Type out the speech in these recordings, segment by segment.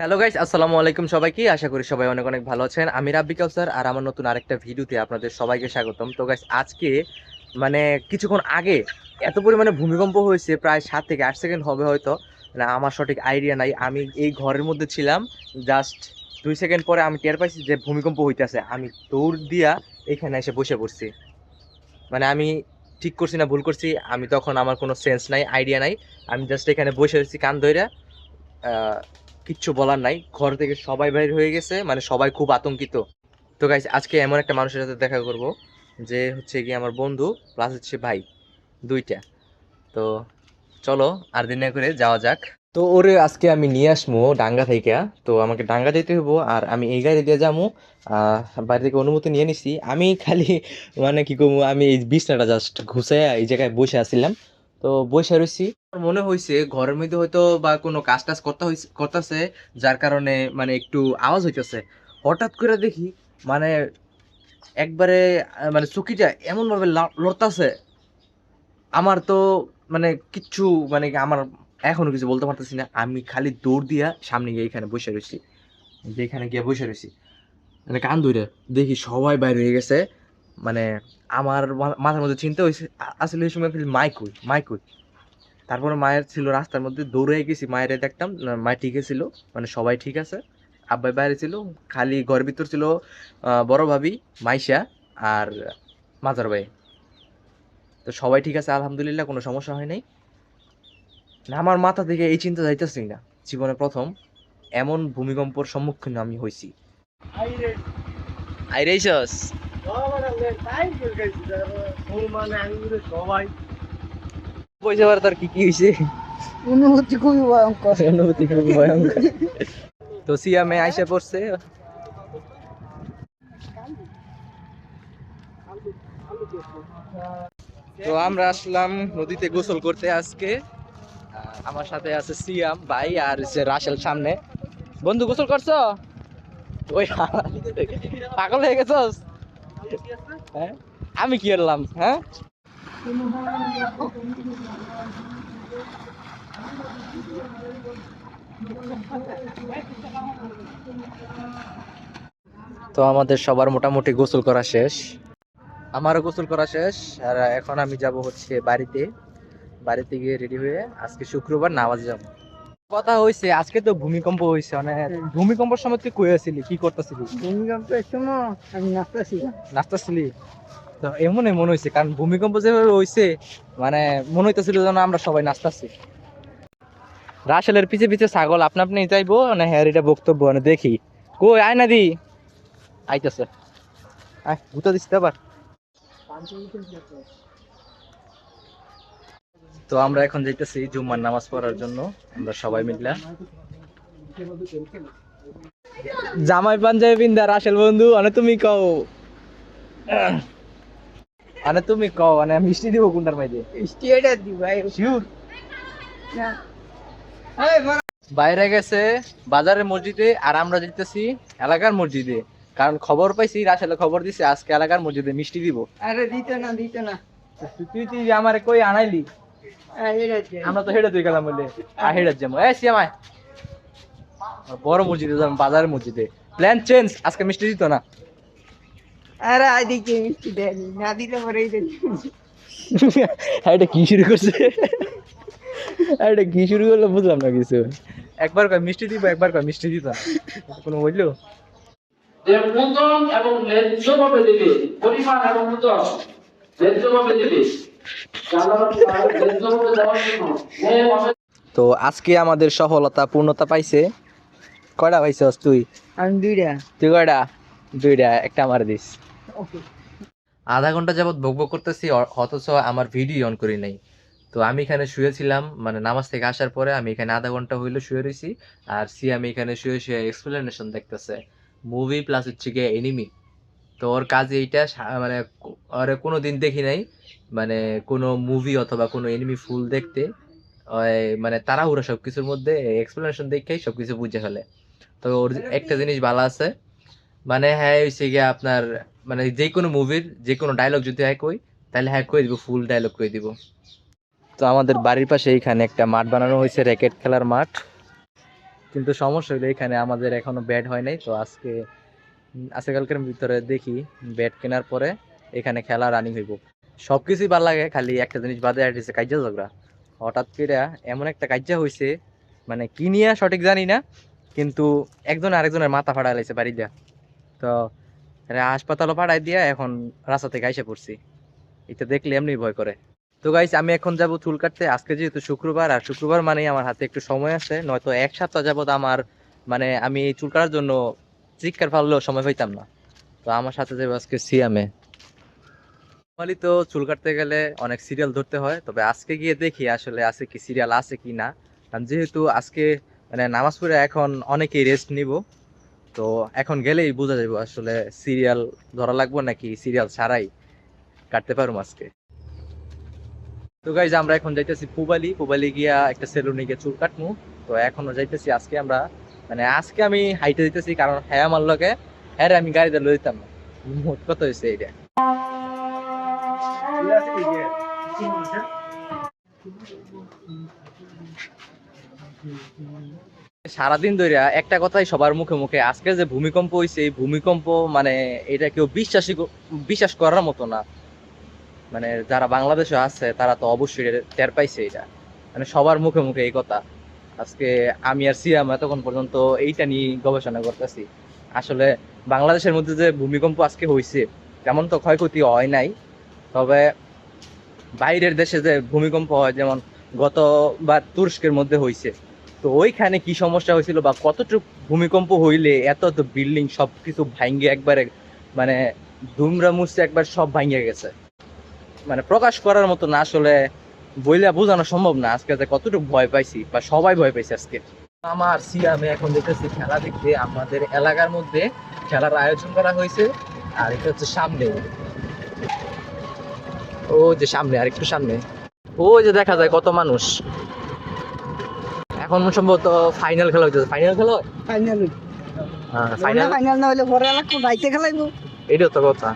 Hello guys আসসালামু আলাইকুম সবাইকে। আশা করি সবাই অনেক অনেক ভালো আছেন। আমি রাব্বি কাউসার আর আমার নতুন আরেকটা ভিডিওতে আপনাদের সবাইকে স্বাগতম। তো গাইস আজকে মানে কিছুক্ষণ আগে এত পরিমাণে ভূমিকম্প হয়েছে, প্রায় সাত থেকে আট সেকেন্ড হবে হয়তো। মানে আমার সঠিক আইডিয়া নাই। আমি এই ঘরের মধ্যে ছিলাম জাস্ট দুই সেকেন্ড পরে আমি টের পাইছি যে ভূমিকম্প হইতেছে। আমি দৌড় দিয়া এখানে এসে বসে পড়ছি। মানে আমি ঠিক করছি না, ভুল করছি। আমি তখন আমার কোনো সেন্স নাই আইডিয়া নাই। আমি জাস্ট এখানে বসে রয়েছি কান ধইরা। কিচ্ছু বলার নাই। ঘর থেকে সবাই বাইর হয়ে গেছে মানে সবাই খুব আতঙ্কিত। তো গাইজ আজকে এমন একটা মানুষের সাথে দেখা করব, যে হচ্ছে কি আমার বন্ধু প্লাস হচ্ছে ভাই, দুইটা। তো চলো, আর দিন করে যাওয়া যাক। তো ওরে আজকে আমি নিয়ে আসব ডাঙ্গা থেকে। তো আমাকে ডাঙ্গা যেতে হব আর আমি এই গাড়ি দিয়ে যাব। বাড়ি থেকে অনুমতি নিয়ে নিছি। আমি খালি মানে কি করব, আমি এই বিছনাটা জাস্ট ঘুষে এই জায়গায় বসে আসছিলাম তো বসে রয়েছি মনে হয়েছে ঘরের মধ্যে হয়তো বা কোনো কাজ টাজ করতে করতেছে, যার কারণে মানে একটু আওয়াজ হইতেছে। হঠাৎ করে দেখি মানে একবারে মানে চকিটা এমন ভাবে লড়তাছে। আমার তো মানে কিচ্ছু মানে আমার এখনও কিছু বলতে পারতেছি না। আমি খালি দৌড় দিয়া সামনে গিয়ে এখানে বসে রয়েছি যেখানে গিয়ে বসে রয়েছি মানে কান ধরে দেখি সবাই বাইরে হয়ে গেছে। মানে আমার মাথার মধ্যে চিন্তা হয়েছে আসলে এই সময় ফিল মাইক হই মাইক হই তারপরে মায়ের ছিল রাস্তার মধ্যে দৌড়ে গেছি মায়ের দেখতাম মায়ের ঠিক ছিল মানে সবাই ঠিক আছে। আব্বাই বাইরে ছিল খালি ঘরের ভিতর ছিল বড় ভাবি মাইশা আর মাজার ভাই। তো সবাই ঠিক আছে আলহামদুলিল্লাহ কোনো সমস্যা হয় নাই। না আমার মাথা থেকে এই চিন্তা যাইতেছি না জীবনে প্রথম। এমন ভূমিকম্পর সম্মুখীন আমি হয়েছি আইরেইছস পয়সা বার তার কি কি হয়েছে অনুভূতি খুবই ভয়ঙ্কর। অনুভূতি খুব ভয়ঙ্কর। তো সিয়ামে আইসা পড়ছে। তো আমরা আসলাম নদীতে গোসল করতে আজকে। আমার সাথে আছে সিয়াম ভাই আর রাসেল সামনে। বন্ধু গোসল করছ? ওই পাগল হয়ে গেছস? হ্যাঁ? আমি কি করলাম? হ্যাঁ? তো আমাদের সবার মোটামুটি গোসল করা শেষ। আমারও গোসল করা শেষ, আর এখন আমি যাব হচ্ছে বাড়িতে। বাড়িতে গিয়ে রেডি হয়ে আজকে শুক্রবার নামাজ যাব। কথা আজকে তো ভূমিকম্প হয়েছে মানে ভূমিকম্পের সময় তুই কই আছিলি কি করতেছিলি? ভূমিকম্পের সময় আমি নাচতেছিলাম। নাচতেছিলি? তো এমনই মনে হয়েছে কারণ ভূমিকম্প যেভাবে মানে মনে হইতেছিল যেন আমরা সবাই নাচতেছি। রাসেলের পিছে পিছে ছাগল আপনা আপনি চাইব না হ্যাঁ এটা বক্তব্য মানে দেখি। কই আয় না দি। আইতেছে। আয় গুতা দিস আবার। তো আমরা এখন যাইতেছি জুম্মার নামাজ পড়ার জন্য। আমরা সবাই মিললা। জামাই পাঞ্জাবি বিন্দা রাসেল বন্ধু মানে তুমি কও। মানে তুমি কও মানে মিষ্টি দিব কোনটার মাইদে? স্টিয়ারটা দি ভাই শিওর না। বাইরে গেছে বাজারের মসজিদে আর আমরা যেতেছি এলাকার মসজিদে। কারণ খবর পাইছি রাসেলে খবর দিছে আজকে এলাকার মসজিদে মিষ্টি দিব। আরে দিত না দিত না। তুই তুই আমারে কই আনাইলি? এটা। আমরা তো হেডে তুই গেলাম বলে আর হেডে যাব এ সিয়ামাই বড় মসজিদে যাব বাজারের মসজিদে। প্ল্যান চেঞ্জ আজকে মিষ্টি দিত না। আরে আদিকে মিষ্টি দেয়নি। না দিলে এটা কি শুরু করছে? এটা কি শুরু করল বুঝলাম না কিছু। একবার কয় মিষ্টি দিব একবার কয় মিষ্টি দিত কোনো বলল? যে এবং ন্যায্যভাবে দিবে পরিমাণ এবং ন্যায্যভাবে দিবে তো আজকে আমাদের সফলতা পূর্ণতা পাইছে। কয়টা পাইছস তুই? আমি দুইটা। তুই কয়টা? দুইটা একটা আমার দিস। আধা ঘণ্টা যাবত বক করতেছি অথচ আমার ভিডিও অন করি নাই। তো আমি এখানে শুয়েছিলাম মানে নামাজ থেকে আসার পরে আমি এখানে আধা ঘণ্টা হইল শুয়ে রয়েছি আর সি আমি এখানে শুয়ে শুয়ে এক্সপ্লেনেশন দেখতেছে। মুভি প্লাস হচ্ছে গিয়ে এনিমি তো ওর কাজ এইটা মানে ওরে কোনো দিন দেখি নাই। মানে কোনো মুভি অথবা কোনো এনিমি ফুল দেখতে মানে তাড়াহুড়া সব কিছুর মধ্যে এক্সপ্লেনেশন দেখেই সব কিছু বুঝে ফেলে। তো ওর একটা জিনিস ভালো আছে মানে হ্যাঁ হচ্ছে গিয়ে আপনার মানে যে কোনো মুভির যে কোনো ডায়লগ যদি হ্যাঁ কই তাহলে হ্যাঁ কই দিব ফুল ডায়লগ কই দিব। তো আমাদের বাড়ির পাশে এইখানে একটা মাঠ বানানো হয়েছে র্যাকেট খেলার মাঠ। কিন্তু সমস্যা হলো এখানে আমাদের এখনও ব্যাট হয় নাই তো আজকে আজকালকার ভিতরে দেখি ব্যাট কেনার পরে এখানে খেলা রানিং হইব। সব কিছুই ভালো লাগে, খালি একটা জিনিস বাদে আর দিছে কাজ্যা ঝগড়া। হঠাৎ করে এমন একটা কাজ্যা হয়েছে মানে কি নিয়ে সঠিক জানি না, কিন্তু একজন আরেকজনের মাথা ফাড়া লাইছে বাড়ি দিয়া। তো হাসপাতালও পাঠাই দিয়া এখন রাস্তা থেকে আইসা পড়ছি। এটা দেখলে এমনি ভয় করে। তো গাইস আমি এখন যাব চুল কাটতে। আজকে যেহেতু শুক্রবার, আর শুক্রবার মানেই আমার হাতে একটু সময় আছে, নয়তো এক সপ্তাহ যাবত আমার মানে আমি চুল কাটার জন্য চিৎকার ফাললেও সময় পাইতাম না। তো আমার সাথে যাব আজকে সিয়ামে নর্মালি তো চুল কাটতে গেলে অনেক সিরিয়াল ধরতে হয়, তবে আজকে গিয়ে দেখি আসলে আছে কি সিরিয়াল আছে কি না। কারণ যেহেতু আজকে মানে নামাজ পড়ে এখন অনেকেই রেস্ট নিব, তো এখন গেলেই বোঝা যাবে আসলে সিরিয়াল ধরা লাগবে নাকি সিরিয়াল ছাড়াই কাটতে পারব আজকে। তো গাইজ আমরা এখন যাইতেছি পুবালি। পুবালি গিয়া একটা সেলুনে গিয়ে চুল কাটমু। তো এখনও যাইতেছি আজকে আমরা মানে আজকে আমি হাইটে দিতেছি, কারণ হ্যাঁ আমার লগে হ্যাঁ আমি গাড়িতে লই দিতাম না। মোট কত হয়েছে এইটা? সারাদিন ধরে একটা কথাই সবার মুখে মুখে, আজকে যে ভূমিকম্প হয়েছে এই ভূমিকম্প মানে এটা কেউ বিশ্বাসই বিশ্বাস করার মতো না। মানে যারা বাংলাদেশে আছে, তারা তো অবশ্যই টের পাইছে এটা। মানে সবার মুখে মুখে এই কথা। আজকে আমি আর সিয়াম এতক্ষণ পর্যন্ত এইটা নিয়ে গবেষণা করতেছি। আসলে বাংলাদেশের মধ্যে যে ভূমিকম্প আজকে হয়েছে তেমন তো ক্ষয়ক্ষতি হয় নাই। তবে বাইরের দেশে যে ভূমিকম্প হয়, যেমন গত বা তুরস্কের মধ্যে হয়েছে তো ওইখানে কি সমস্যা হয়েছিল বা কতটুকু ভূমিকম্প হইলে এত এত বিল্ডিং সব কিছু ভাঙ্গে একবারে মানে দুমরা মুছে একবার সব ভাঙ্গে গেছে? মানে প্রকাশ করার মতো না আসলে বইলে বোঝানো সম্ভব না। আজকে যে কতটুকু ভয় পাইছি বা সবাই ভয় পাইছে আজকে। আমার সিয়ামে এখন দেখতেছি খেলা দেখতে আমাদের এলাকার মধ্যে খেলার আয়োজন করা হয়েছে আর এটা হচ্ছে সামনে। ও যে সামনে আর একটু সামনে। ও যে দেখা যায় কত মানুষ। এখন সম্ভবত ফাইনাল খেলা হইতেছে। ফাইনাল খেলা ফাইনাল হ্যাঁ ফাইনাল ফাইনাল না হলে পরে লাগবো বাইতে খেলাইবো। এটাও তো কথা।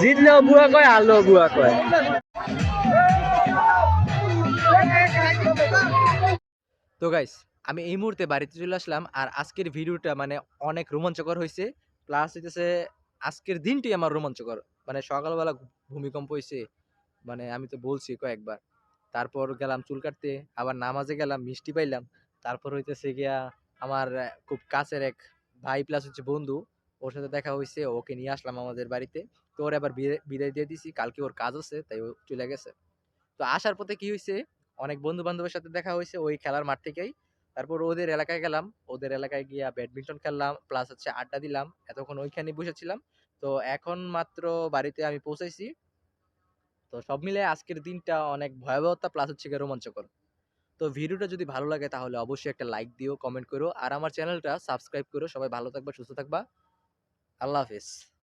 জিতলেও বুয়া কয় হারলেও বুয়া কয়। তো গাইস আমি এই মুহূর্তে বাড়িতে চলে আসলাম আর আজকের ভিডিওটা মানে অনেক রোমাঞ্চকর হয়েছে প্লাস হইতেছে, আজকের দিনটি আমার রোমাঞ্চকর। মানে সকালবেলা ভূমিকম্প হয়েছে মানে আমি তো বলছি কয়েকবার। তারপর গেলাম চুল কাটতে, আবার নামাজে গেলাম, মিষ্টি পাইলাম। তারপর হইতেছে গিয়া আমার খুব কাছের এক ভাই প্লাস হচ্ছে বন্ধু, ওর সাথে দেখা হয়েছে ওকে নিয়ে আসলাম আমাদের বাড়িতে। তো ওর আবার বিদায়- দিয়ে দিছি, কালকে ওর কাজ আছে, তাই ও চলে গেছে। তো আসার পথে কি হয়েছে অনেক বন্ধু বান্ধবের সাথে দেখা হয়েছে ওই খেলার মাঠ থেকেই। তারপর ওদের এলাকায় গেলাম, ওদের এলাকায় গিয়া ব্যাডমিন্টন খেললাম প্লাস হচ্ছে আড্ডা দিলাম, এতক্ষণ ওইখানে বসেছিলাম তো এখন মাত্র বাড়িতে আমি পৌঁছাইছি। তো সব মিলে আজকের দিনটা অনেক ভয়াবহতা প্লাস হচ্ছে গিয়ে রোমাঞ্চকর। তো ভিডিওটা যদি ভালো লাগে তাহলে অবশ্যই একটা লাইক দিও কমেন্ট করো, আর আমার চ্যানেলটা সাবস্ক্রাইব করো। সবাই ভালো থাকবা, সুস্থ থাকবা। আল্লাহ হাফেজ।